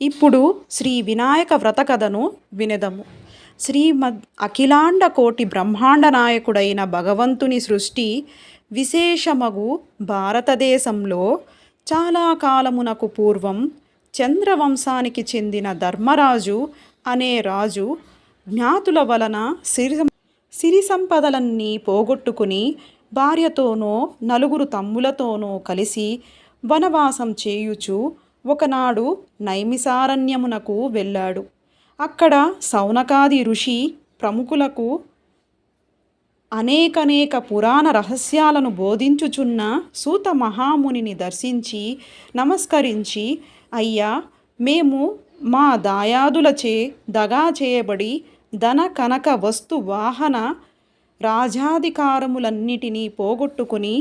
ఇప్పుడు శ్రీ వినాయక వ్రత కథను వినెదము. శ్రీమద్ అఖిలాండ కోటి బ్రహ్మాండ నాయకుడైన భగవంతుని సృష్టి విశేషమగు భారతదేశంలో చాలా కాలమునకు పూర్వం చంద్రవంశానికి చెందిన ధర్మరాజు అనే రాజు జ్ఞాతుల వలన సిరి సిరి సంపదలన్నీ పోగొట్టుకుని భార్యతోనో నలుగురు తమ్ములతోనో కలిసి వనవాసం చేయుచు ఒకనాడు నైమిసారణ్యమునకు వెళ్ళాడు. అక్కడ సౌనకాది ఋషి ప్రముఖులకు అనేకనేక పురాణ రహస్యాలను బోధించుచున్న సూత మహామునిని దర్శించి నమస్కరించి అయ్యా మేము మా దాయాదులచే దగా చేయబడి ధన కనక వస్తు వాహన రాజాధికారములన్నిటినీ పోగొట్టుకుని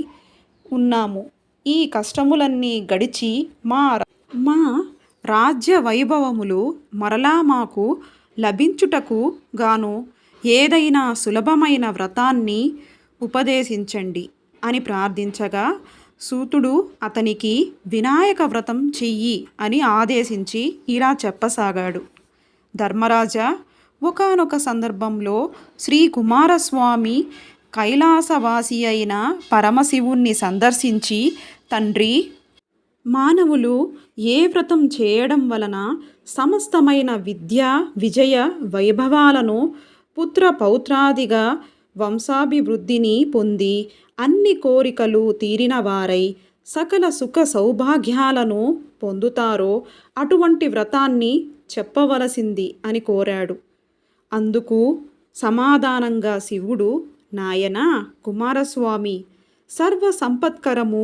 ఉన్నాము. ఈ కష్టములన్నీ గడిచి మా మా రాజ్య వైభవములు మరలా మాకు లభించుటకు గాను ఏదైనా సులభమైన వ్రతాన్ని ఉపదేశించండి అని ప్రార్థించగా సూతుడు అతనికి వినాయక వ్రతం చెయ్యి అని ఆదేశించి ఇలా చెప్పసాగాడు. ధర్మరాజా ఒకానొక సందర్భంలో శ్రీ కుమారస్వామి కైలాసవాసి అయిన పరమశివుణ్ణి సందర్శించి తండ్రి మానవులు ఏ వ్రతం చేయడం వలన సమస్తమైన విద్య విజయ వైభవాలను పుత్ర పౌత్రాదిగా వంశాభివృద్ధిని పొంది అన్ని కోరికలు తీరిన వారై సకల సుఖ సౌభాగ్యాలను పొందుతారో అటువంటి వ్రతాన్ని చెప్పవలసింది అని కోరాడు. అందుకు సమాధానంగా శివుడు నాయనా కుమారస్వామి సర్వ సంపత్కరము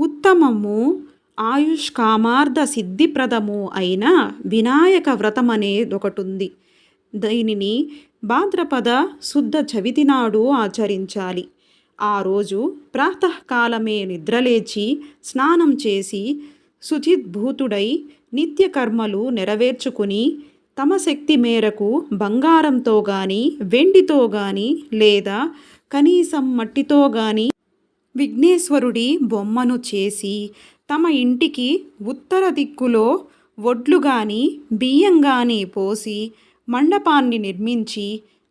ఉత్తమము ఆయుష్కామార్థ సిద్ధిప్రదము అయిన వినాయక వ్రతం అనేది ఒకటి ఉంది దీనిని భాద్రపద శుద్ధ చవితి నాడు ఆచరించాలి. ఆ రోజు ప్రాతకాలమే నిద్రలేచి స్నానం చేసి శుచిద్భూతుడై నిత్యకర్మలు నెరవేర్చుకుని తమ శక్తి మేరకు బంగారంతో గాని వెండితో గాని లేదా కనీసం మట్టితో గాని విఘ్నేశ్వరుడి బొమ్మను చేసి తమ ఇంటికి ఉత్తర దిక్కులో వడ్లు గాని బియ్యం గాని పోసి మండపాన్ని నిర్మించి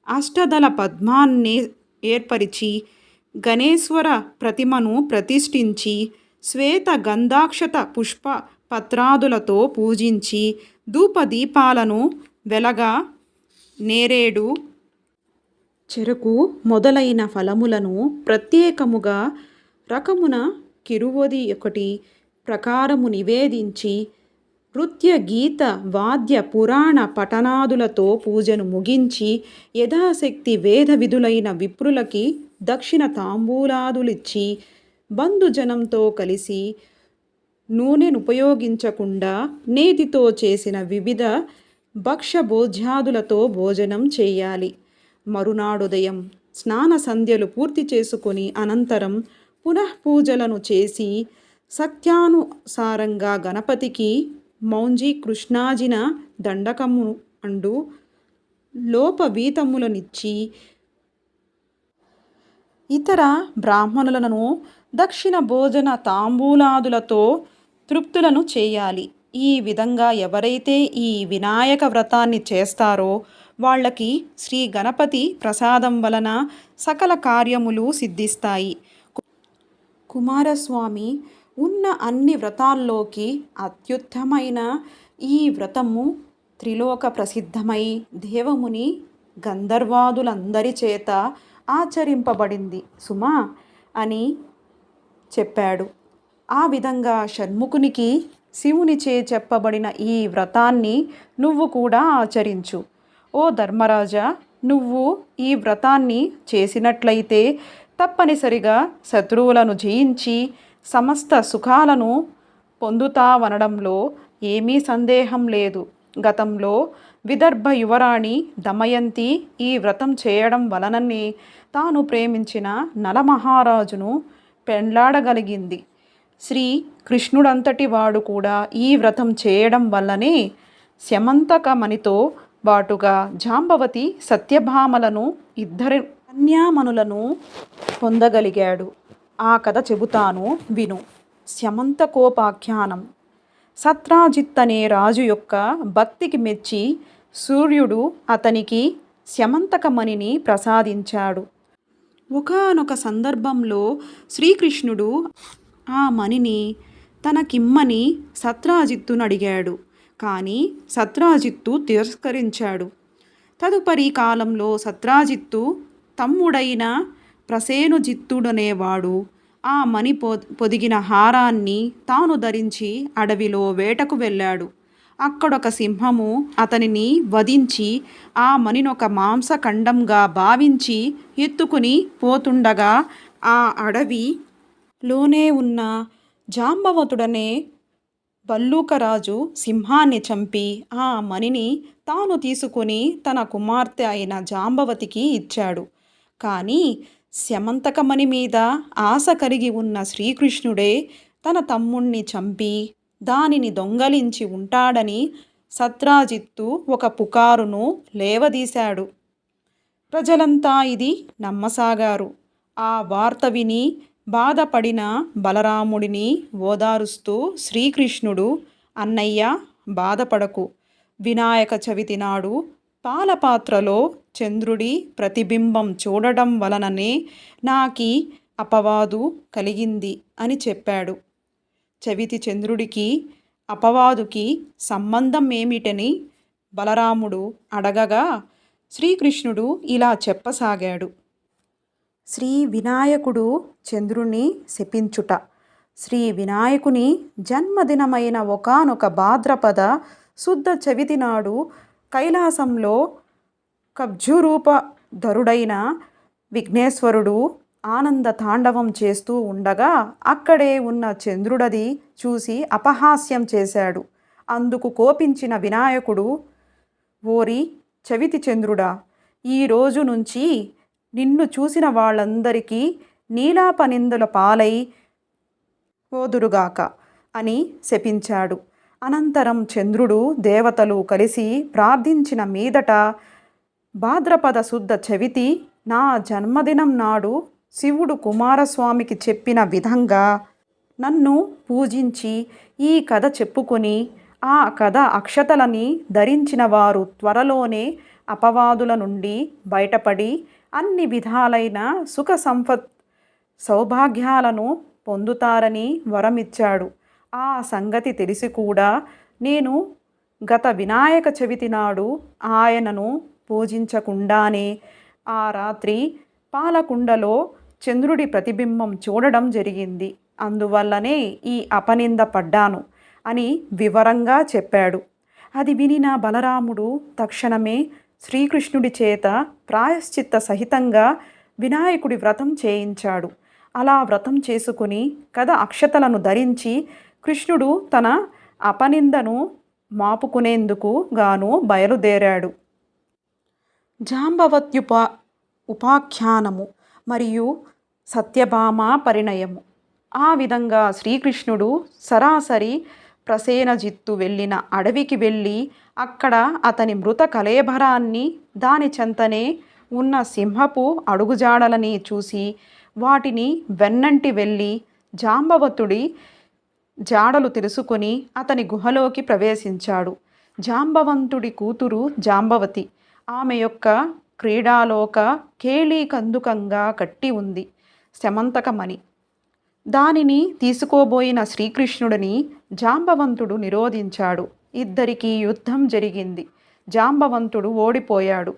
అష్టదళ పద్మాన్ని ఏర్పరిచి గణేశ్వర ప్రతిమను ప్రతిష్ఠించి శ్వేత గంధాక్షత పుష్ప పత్రాదులతో పూజించి ధూపదీపాలను వెలగా నేరేడు చెరకు మొదలైన ఫలములను ప్రత్యేకముగా రకమున కిరువది ఒకటి ప్రకారము నివేదించి నృత్య గీత వాద్య పురాణ పఠనాదులతో పూజను ముగించి యథాశక్తి వేద విధులైన విప్రులకి దక్షిణ తాంబూలాదులిచ్చి బంధుజనంతో కలిసి నూనెను ఉపయోగించకుండా నేతితో చేసిన వివిధ భక్ష భోజ్యాదులతో భోజనం చేయాలి. మరునాడుదయం స్నాన సంధ్యలు పూర్తి చేసుకొని అనంతరం పునఃపూజలను చేసి సత్యానుసారంగా గణపతికి మౌంజీ కృష్ణాజిన దండకము అండు లోపవీతములనిచ్చి ఇతర బ్రాహ్మణులను దక్షిణ భోజన తాంబూలాదులతో తృప్తులను చేయాలి. ఈ విధంగా ఎవరైతే ఈ వినాయక వ్రతాన్ని చేస్తారో వాళ్ళకి శ్రీ గణపతి ప్రసాదం వలన సకల కార్యములు సిద్ధిస్తాయి. కుమారస్వామి ఉన్న అన్ని వ్రతాల్లోకి అత్యుత్తమైన ఈ వ్రతము త్రిలోక ప్రసిద్ధమై దేవముని గంధర్వాదులందరి చేత ఆచరింపబడింది. సుమా అని చెప్పాడు. ఆ విధంగా షణ్ముఖునికి శివునిచే చెప్పబడిన ఈ వ్రతాన్ని నువ్వు కూడా ఆచరించు. ఓ ధర్మరాజా నువ్వు ఈ వ్రతాన్ని చేసినట్లయితే తప్పనిసరిగా శత్రువులను జయించి సమస్త సుఖాలను పొందుతావనడంలో ఏమీ సందేహం లేదు. గతంలో విదర్భ యువరాణి దమయంతి ఈ వ్రతం చేయడం వలననే తాను ప్రేమించిన నలమహారాజును పెండ్లాడగలిగింది. శ్రీ కృష్ణుడంతటి వాడు కూడా ఈ వ్రతం చేయడం వల్లనే శమంతకమణితో బాటుగా జాంబవతి సత్యభామలను ఇద్దరు కన్యామణులను పొందగలిగాడు. ఆ కథ చెబుతాను విను. శమంతకోపాఖ్యానం సత్రాజిత్ అనే రాజు యొక్క భక్తికి మెచ్చి సూర్యుడు అతనికి శమంతకమణిని ప్రసాదించాడు. ఒకానొక సందర్భంలో శ్రీకృష్ణుడు ఆ మణిని తనకిమ్మని సత్రాజిత్తును అడిగాడు. కానీ సత్రాజిత్తు తిరస్కరించాడు. తదుపరి కాలంలో సత్రాజిత్తు తమ్ముడైన ప్రసేనుజిత్తుడనేవాడు ఆ మణి పొ పొదిగిన హారాన్ని తాను ధరించి అడవిలో వేటకు వెళ్ళాడు. అక్కడొక సింహము అతనిని వధించి ఆ మణినొక మాంసఖండంగా భావించి ఎత్తుకుని పోతుండగా ఆ అడవిలోనే ఉన్న జాంబవతుడనే బల్లూకరాజు సింహాన్ని చంపి ఆ మణిని తాను తీసుకొని తన కుమార్తె అయిన జాంబవతికి ఇచ్చాడు. కానీ శమంతకమణి మీద ఆశ కలిగి ఉన్న శ్రీకృష్ణుడే తన తమ్ముణ్ణి చంపి దానిని దొంగలించి ఉంటాడని సత్రాజిత్తు ఒక పుకారును లేవదీశాడు. ప్రజలంతా ఇది నమ్మసాగారు. ఆ వార్త విని బాధపడిన బలరాముడిని ఓదారుస్తూ శ్రీకృష్ణుడు అన్నయ్య బాధపడకు. వినాయక చవితి నాడు పాలపాత్రలో చంద్రుడి ప్రతిబింబం చూడడం వలననే నాకీ అపవాదు కలిగింది అని చెప్పాడు. చవితి చంద్రుడికి అపవాదుకి సంబంధం ఏమిటని బలరాముడు అడగగా శ్రీకృష్ణుడు ఇలా చెప్పసాగాడు. శ్రీ వినాయకుడు చంద్రుణ్ణి శపించుట. శ్రీ వినాయకుని జన్మదినమైన ఒకానొక భాద్రపద శుద్ధ చవితి నాడు కైలాసంలో కబ్జురూపధరుడైన విఘ్నేశ్వరుడు ఆనంద తాండవం చేస్తూ ఉండగా అక్కడే ఉన్న చంద్రుడది చూసి అపహాస్యం చేశాడు. అందుకు కోపించిన వినాయకుడు ఓరి చవితి చంద్రుడా ఈ రోజు నుంచి నిన్ను చూసిన వాళ్ళందరికీ నీలాపనిందుల పాలై ఓదురుగాక అని శపించాడు. అనంతరం చంద్రుడు దేవతలు కలిసి ప్రార్థించిన మీదట భాద్రపద శుద్ధ చవితి నా జన్మదినం నాడు శివుడు కుమారస్వామికి చెప్పిన విధంగా నన్ను పూజించి ఈ కథ చెప్పుకొని ఆ కథ అక్షతలని ధరించిన వారు త్వరలోనే అపవాదుల నుండి బయటపడి అన్ని విధాలైన సుఖ సంపత్ సౌభాగ్యాలను పొందుతారని వరమిచ్చాడు. ఆ సంగతి తెలిసి కూడా నేను గత వినాయక చవితి నాడు ఆయనను పూజించకుండానే ఆ రాత్రి పాలకుండలో చంద్రుడి ప్రతిబింబం చూడడం జరిగింది. అందువల్లనే ఈ అపనింద పడ్డాను అని వివరంగా చెప్పాడు. అది వినిన బలరాముడు తక్షణమే శ్రీకృష్ణుడి చేత ప్రాయశ్చిత్త సహితంగా వినాయకుడి వ్రతం చేయించాడు. అలా వ్రతం చేసుకుని కథ అక్షతలను ధరించి కృష్ణుడు తన అపనిందను మాపుకునేందుకు గాను బయలుదేరాడు. జాంబవత్యుప ఉపాఖ్యానము మరియు సత్యభామ పరిణయము. ఆ విధంగా శ్రీకృష్ణుడు సరాసరి ప్రసేనజిత్తు వెళ్ళిన అడవికి వెళ్ళి అక్కడ అతని మృత కలేభరాన్ని దాని చెంతనే ఉన్న సింహపు అడుగుజాడలని చూసి వాటిని వెన్నంటి వెళ్ళి జాంబవతుడి జాడలు తెలుసుకొని అతని గుహలోకి ప్రవేశించాడు. జాంబవంతుడి కూతురు జాంబవతి. ఆమె యొక్క క్రీడాలోక కేళీకందుకంగా కట్టి ఉంది. శమంతకమణి. దానిని తీసుకోబోయిన శ్రీకృష్ణుడిని జాంబవంతుడు నిరోధించాడు. ఇద్దరికీ యుద్ధం జరిగింది. జాంబవంతుడు ఓడిపోయాడు.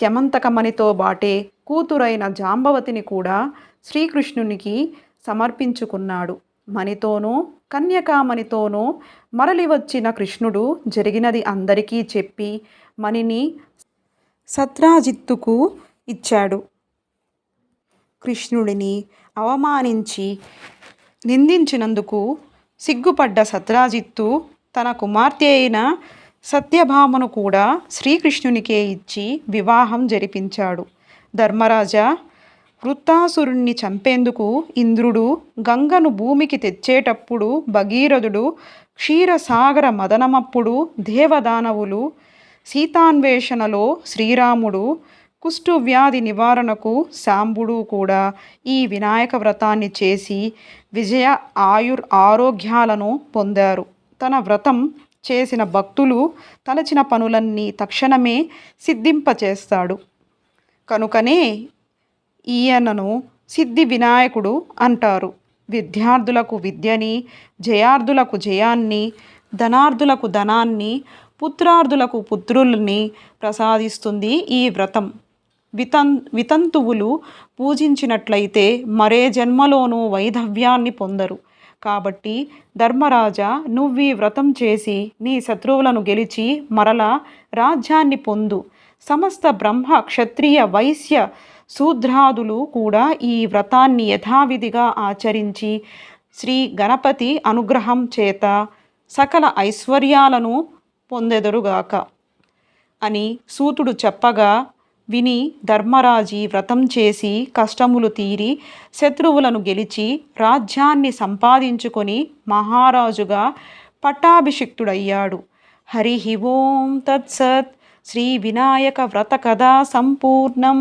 శమంతకమణితో బాటే కూతురైన జాంబవతిని కూడా శ్రీకృష్ణునికి సమర్పించుకున్నాడు. మణితోనూ కన్యకామణితోనూ మరలి వచ్చిన కృష్ణుడు జరిగినది అందరికీ చెప్పి మణిని సత్రాజిత్తుకు ఇచ్చాడు. కృష్ణుడిని అవమానించి నిందించినందుకు సిగ్గుపడ్డ సత్రాజిత్తు తన కుమార్తె అయిన సత్యభామను కూడా శ్రీకృష్ణునికే ఇచ్చి వివాహం జరిపించాడు. ధర్మరాజా వృత్తాసురుణ్ణి చంపేందుకు ఇంద్రుడు గంగను భూమికి తెచ్చేటప్పుడు భగీరథుడు క్షీరసాగర మదనమప్పుడు దేవదానవులు సీతాన్వేషణలో శ్రీరాముడు కుష్టు వ్యాధి నివారణకు శాంబుడు కూడా ఈ వినాయక వ్రతాన్ని చేసి విజయ ఆయుర్ ఆరోగ్యాలను పొందారు. తన వ్రతం చేసిన భక్తులు తలచిన పనులన్నీ తక్షణమే సిద్ధింపచేస్తాడు. కనుకనే ఈయనను సిద్ధి వినాయకుడు అంటారు. విద్యార్థులకు విద్యని జయార్థులకు జయాన్ని ధనార్థులకు ధనాన్ని పుత్రార్థులకు పుత్రుల్ని ప్రసాదిస్తుంది ఈ వ్రతం. వితం వితంతువులు పూజించినట్లయితే మరే జన్మలోనూ వైధవ్యాన్ని పొందరు. కాబట్టి ధర్మరాజా నువ్వీ వ్రతం చేసి నీ శత్రువులను గెలిచి మరలా రాజ్యాన్ని పొందు. సమస్త బ్రహ్మ క్షత్రియ వైశ్య శూద్రాదులు కూడా ఈ వ్రతాన్ని యథావిధిగా ఆచరించి శ్రీ గణపతి అనుగ్రహం చేత సకల ఐశ్వర్యాలను పొందెదరుగాక అని సూతుడు చెప్పగా విని ధర్మరాజి వ్రతం చేసి కష్టములు తీరి శత్రువులను గెలిచి రాజ్యాన్ని సంపాదించుకొని మహారాజుగా పట్టాభిషిక్తుడయ్యాడు. హరి ఓం తత్సత్. శ్రీ వినాయక వ్రత కథా సంపూర్ణం.